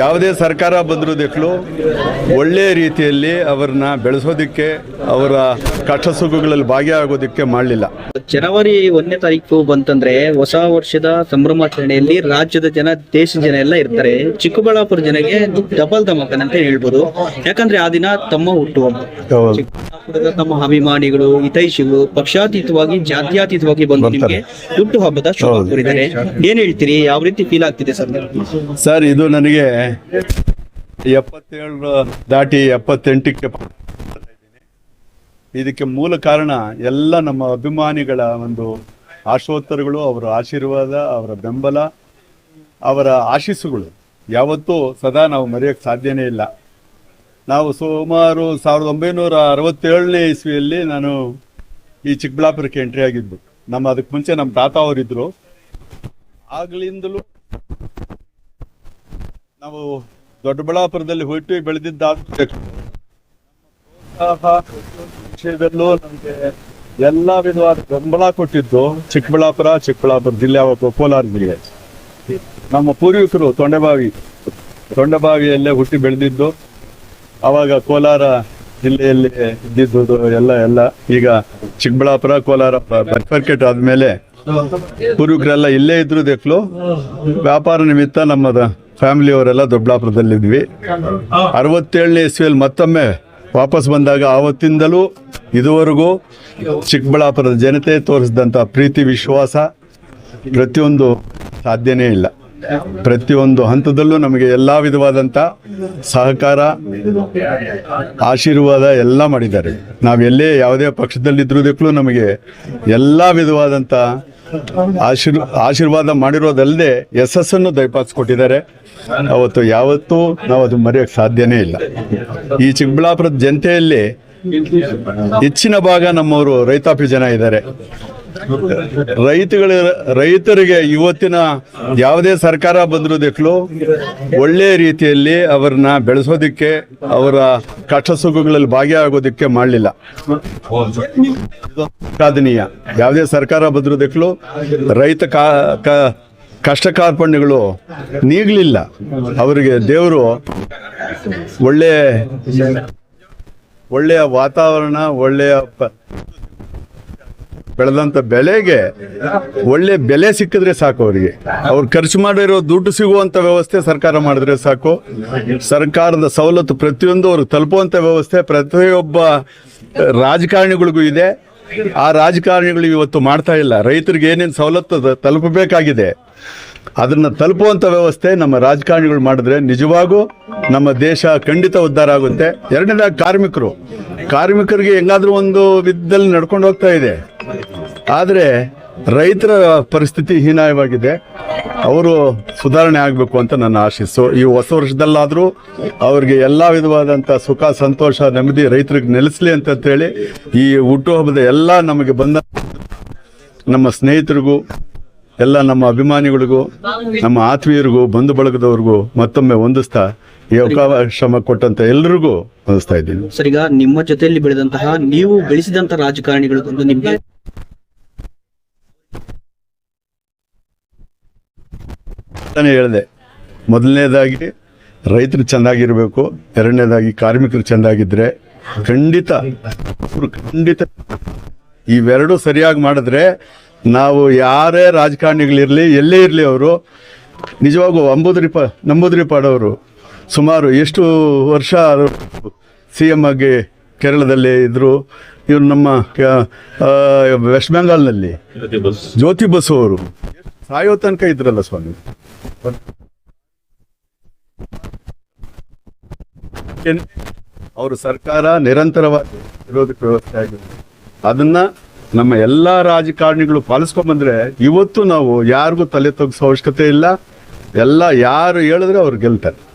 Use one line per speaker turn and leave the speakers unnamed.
ಯಾವುದೇ ಸರ್ಕಾರ ಬಂದರೂ ದೇಖಲು ಒಳ್ಳೆ ರೀತಿಯಲ್ಲಿ ಅವರನ್ನ ಬೆಳೆಸೋದಕ್ಕೆ ಅವರ ಕಷ್ಟ ಸುಖಗಳಲ್ಲಿ ಭಾಗಿಯಾಗೋದಕ್ಕೆ ಮಾಡಲಿಲ್ಲ.
ಜನವರಿ ಒಂದನೇ ತಾರೀಕು ಬಂತಂದ್ರೆ ಹೊಸ ವರ್ಷದ ಸಂಭ್ರಮಾಚರಣೆಯಲ್ಲಿ ರಾಜ್ಯದ ಜನ ದೇಶದ ಜನ ಎಲ್ಲ ಇರ್ತಾರೆ. ಚಿಕ್ಕಬಳ್ಳಾಪುರ ಜನಗೆ ಡಬಲ್ ಧಮಕನ್ ಅಂತ ಹೇಳ್ಬೋದು. ಯಾಕಂದ್ರೆ ಆ ದಿನ ತಮ್ಮ ಹುಟ್ಟುಹಬ್ಬ ಚಿಕ್ಕಬಳ್ಳಾಪುರದ ತಮ್ಮ ಅಭಿಮಾನಿಗಳು ಹಿತೈಷಿಗಳು ಪಕ್ಷಾತೀತವಾಗಿ ಜಾತ್ಯಾತೀತವಾಗಿ ಬಂದು ನಿಮಗೆ ಹುಟ್ಟು ಹಬ್ಬದ ಶುಭ ಕೋರಿದ್ದಾರೆ. ಏನ್ ಹೇಳ್ತೀರಿ? ಯಾವ ರೀತಿ ಫೀಲ್ ಆಗ್ತಿದೆ? ಸರ್.
ಸರ್, ಇದು ನನಗೆ ಎಪ್ಪತ್ತೇಳು ದಾಟಿ ಎಪ್ಪತ್ತೆಂಟಕ್ಕೆ ಇದಕ್ಕೆ ಮೂಲ ಕಾರಣ ಎಲ್ಲ ನಮ್ಮ ಅಭಿಮಾನಿಗಳ ಒಂದು ಆಶೋತ್ತರಗಳು, ಅವರ ಆಶೀರ್ವಾದ, ಅವರ ಬೆಂಬಲ, ಅವರ ಆಶೀಸ್ಸುಗಳು. ಯಾವತ್ತೂ ಸದಾ ನಾವು ಮರೆಯೋಕ್ಕೆ ಸಾಧ್ಯನೇ ಇಲ್ಲ. ನಾವು ಸುಮಾರು ಸಾವಿರದ ಒಂಬೈನೂರ ಅರವತ್ತೇಳನೇ ಇಸ್ವಿಯಲ್ಲಿ ನಾನು ಈ ಚಿಕ್ಕಬಳ್ಳಾಪುರಕ್ಕೆ ಎಂಟ್ರಿ ಆಗಿದ್ದು. ನಮ್ಮ ಅದಕ್ಕೆ ಮುಂಚೆ ನಮ್ಮ ತಾತ ಅವರಿದ್ದರು ಆಗ್ಲಿಂದಲೂ ನಾವು ದೊಡ್ಡಬಳ್ಳಾಪುರದಲ್ಲಿ ಹುಟ್ಟಿ ಬೆಳೆದಿದ್ದ ವಿಷಯದಲ್ಲೂ ನಮಗೆ ಎಲ್ಲಾ ವಿಧವಾದ ಬೆಂಬಲ ಕೊಟ್ಟಿದ್ದು ಚಿಕ್ಕಬಳ್ಳಾಪುರ ಚಿಕ್ಕಬಳ್ಳಾಪುರ ಜಿಲ್ಲೆ ಅವತ್ತು ಕೋಲಾರ ಜಿಲ್ಲೆ. ನಮ್ಮ ಪೂರ್ವಿಕರು ತೊಂಡೆಬಾವಿ, ತೊಂಡೆಬಾವಿಯಲ್ಲೇ ಹುಟ್ಟಿ ಬೆಳೆದಿದ್ದು ಅವಾಗ ಕೋಲಾರ ಜಿಲ್ಲೆಯಲ್ಲಿ ಇದ್ದಿದ್ದು ಎಲ್ಲ ಎಲ್ಲ. ಈಗ ಚಿಕ್ಕಬಳ್ಳಾಪುರ, ಕೋಲಾರ ಬರ್ಫರ್ಕೆಟ್ ಆದ್ಮೇಲೆ ಪೂರ್ವಿಕರೆಲ್ಲ ಇಲ್ಲೇ ಇದ್ರು ದೇಕ್ಲು. ವ್ಯಾಪಾರ ನಿಮಿತ್ತ ನಮ್ಮದ ಫ್ಯಾಮಿಲಿಯವರೆಲ್ಲ ದೊಡ್ಡಬಳ್ಳಾಪುರದಲ್ಲಿದ್ವಿ. ಅರವತ್ತೇಳನೇ ಇಸ್ವಿಯಲ್ಲಿ ಮತ್ತೊಮ್ಮೆ ವಾಪಸ್ ಬಂದಾಗ ಆವತ್ತಿಂದಲೂ ಇದುವರೆಗೂ ಚಿಕ್ಕಬಳ್ಳಾಪುರದ ಜನತೆ ತೋರಿಸಿದಂಥ ಪ್ರೀತಿ, ವಿಶ್ವಾಸ ಪ್ರತಿಯೊಂದು ಸಾಧ್ಯನೇ ಇಲ್ಲ. ಪ್ರತಿಯೊಂದು ಹಂತದಲ್ಲೂ ನಮಗೆ ಎಲ್ಲ ವಿಧವಾದಂಥ ಸಹಕಾರ, ಆಶೀರ್ವಾದ ಎಲ್ಲ ಮಾಡಿದ್ದಾರೆ. ನಾವೆಲ್ಲೇ ಯಾವುದೇ ಪಕ್ಷದಲ್ಲಿದ್ದುದಕ್ಕೂ ನಮಗೆ ಎಲ್ಲ ವಿಧವಾದಂಥ ಆಶೀರ್ ಆಶೀರ್ವಾದ ಮಾಡಿರೋದಲ್ಲದೆ ಯಶಸ್ಸನ್ನು ದಯಪಾಲಿಸ್ಕೊಟ್ಟಿದ್ದಾರೆ. ಅವತ್ತು ಯಾವತ್ತೂ ನಾವು ಅದು ಮರೆಯೋಕ್ಕೆ ಸಾಧ್ಯನೇ ಇಲ್ಲ. ಈ ಚಿಕ್ಕಬಳ್ಳಾಪುರದ ಜನತೆಯಲ್ಲಿ ಹೆಚ್ಚಿನ ಭಾಗ ನಮ್ಮವರು ರೈತಾಪಿ ಜನ ಇದ್ದಾರೆ. ರೈತಗಳ, ರೈತರಿಗೆ ಇವತ್ತಿನ ಯಾವುದೇ ಸರ್ಕಾರ ಬಂದರೂ ದೇಖಲು ಒಳ್ಳೆಯ ರೀತಿಯಲ್ಲಿ ಅವರನ್ನ ಬೆಳೆಸೋದಕ್ಕೆ, ಅವರ ಕಷ್ಟ ಸುಖಗಳಲ್ಲಿ ಭಾಗಿಯಾಗೋದಕ್ಕೆ ಮಾಡಲಿಲ್ಲ. ಸಾಧನೀಯ. ಯಾವುದೇ ಸರ್ಕಾರ ಬಂದರೂ ದೇಖಲು, ರೈತ ಕಷ್ಟ ಕಾರ್ಪಣ್ಯಗಳು ನೀಗಲಿಲ್ಲ. ಅವರಿಗೆ ದೇವರು ಒಳ್ಳೆಯ ಒಳ್ಳೆಯ ವಾತಾವರಣ, ಒಳ್ಳೆಯ ಬೆಳೆದಂತ ಬೆಳೆಗೆ ಒಳ್ಳೆ ಬೆಲೆ ಸಿಕ್ಕಿದ್ರೆ ಸಾಕು ಅವರಿಗೆ. ಅವ್ರು ಖರ್ಚು ಮಾಡಿರೋ ದುಡ್ಡು ಸಿಗುವಂತ ವ್ಯವಸ್ಥೆ ಸರ್ಕಾರ ಮಾಡಿದ್ರೆ ಸಾಕು. ಸರ್ಕಾರದ ಸವಲತ್ತು ಪ್ರತಿಯೊಂದು ಅವ್ರಿಗೆ ತಲುಪುವಂತ ವ್ಯವಸ್ಥೆ ಪ್ರತಿಯೊಬ್ಬ ರಾಜಕಾರಣಿಗಳಿಗೂ ಇದೆ. ಆ ರಾಜಕಾರಣಿಗಳು ಇವತ್ತು ಮಾಡ್ತಾ ಇಲ್ಲ. ರೈತರಿಗೆ ಏನೇನು ಸವಲತ್ತು ತಲುಪಬೇಕಾಗಿದೆ ಅದನ್ನ ತಲುಪುವಂತ ವ್ಯವಸ್ಥೆ ನಮ್ಮ ರಾಜಕಾರಣಿಗಳು ಮಾಡಿದ್ರೆ ನಿಜವಾಗೂ ನಮ್ಮ ದೇಶ ಖಂಡಿತ ಉದ್ಧಾರ ಆಗುತ್ತೆ. ಎರಡನೇದಾಗಿ ಕಾರ್ಮಿಕರು. ಕಾರ್ಮಿಕರಿಗೆ ಹೆಂಗಾದ್ರೂ ಒಂದು ವಿಧದಲ್ಲಿ ನಡ್ಕೊಂಡು ಹೋಗ್ತಾ ಇದೆ. ಆದರೆ ರೈತರ ಪರಿಸ್ಥಿತಿ ಹೀನಾಯವಾಗಿದೆ. ಅವರು ಸುಧಾರಣೆ ಆಗಬೇಕು ಅಂತ ನನ್ನ ಆಶಿಸು ಈ ಹೊಸ ವರ್ಷದಲ್ಲಾದರೂ ಅವ್ರಿಗೆ ಎಲ್ಲ ವಿಧವಾದಂಥ ಸುಖ, ಸಂತೋಷ, ನೆಮ್ಮದಿ ರೈತರಿಗೆ ನೆಲೆಸಲಿ ಅಂತೇಳಿ ಈ ಹುಟ್ಟುಹಬ್ಬದ ಎಲ್ಲ ನಮಗೆ ಬಂದ ನಮ್ಮ ಸ್ನೇಹಿತರಿಗೂ, ಎಲ್ಲ ನಮ್ಮ ಅಭಿಮಾನಿಗಳಿಗೂ, ನಮ್ಮ ಆತ್ಮೀಯರಿಗೂ, ಬಂಧು ಬಳಗದವ್ರಿಗೂ ಮತ್ತೊಮ್ಮೆ ಹೊಂದಿಸ್ತಾ ಈ ಅವಕಾಶ ಕೊಟ್ಟಂತ ಎಲ್ರಿಗೂ ಹೊಂದಿಸ್ತಾ ಇದ್ದೀನಿ.
ಸರ್, ಈಗ ನಿಮ್ಮ ಜೊತೆಯಲ್ಲಿ ಬೆಳೆದಂತಹ, ನೀವು ಬೆಳೆಸಿದಂತ ರಾಜಕಾರಣಿಗಳು ನಿಮಗೆ ನಿಮ್ಗೆ
ಅಂತಾನೆ ಹೇಳಿದೆ. ಮೊದಲನೇದಾಗಿ ರೈತರು ಚೆನ್ನಾಗಿರಬೇಕು ಎರಡನೇದಾಗಿ ಕಾರ್ಮಿಕರು ಚೆಂದಾಗಿದ್ರೆ ಖಂಡಿತ ಅವ್ರು ಖಂಡಿತ ಇವೆರಡು ಸರಿಯಾಗಿ ಮಾಡಿದ್ರೆ ನಾವು ಯಾರೇ ರಾಜಕಾರಣಿಗಳಿರಲಿ ಎಲ್ಲೇ ಇರಲಿ ಅವರು ನಿಜವಾಗೂ ಅಂಬುದ್ರಿ ಪಾ ನಂಬುದ್ರಿ ಪಾಡವರು ಸುಮಾರು ಎಷ್ಟು ವರ್ಷ ಸಿ ಎಂ ಆಗಿ ಕೇರಳದಲ್ಲಿ ಇದ್ದರು ಇವರು ನಮ್ಮ ವೆಸ್ಟ್ ಬೆಂಗಾಲ್ನಲ್ಲಿ ಜ್ಯೋತಿ ಬಸು ಅವರು. ಸಾಯೋ ತನಕ ಇದ್ರಲ್ಲ ಸ್ವಾಮಿ. ಅವರು ಸರ್ಕಾರ ನಿರಂತರವಾಗಿ ವಿರೋಧಕ್ಕೆ ವ್ಯವಸ್ಥೆ ಆಗಿದೆ. ಅದನ್ನ ನಮ್ಮ ಎಲ್ಲಾ ರಾಜಕಾರಣಿಗಳು ಪಾಲಿಸ್ಕೊಂಡ್ ಬಂದ್ರೆ ಇವತ್ತು ನಾವು ಯಾರಿಗೂ ತಲೆ ತಗ್ಸೋ ಅವಶ್ಯಕತೆ ಇಲ್ಲ. ಎಲ್ಲ ಯಾರು ಹೇಳಿದ್ರೆ ಅವ್ರು ಗೆಲ್ತಾರೆ.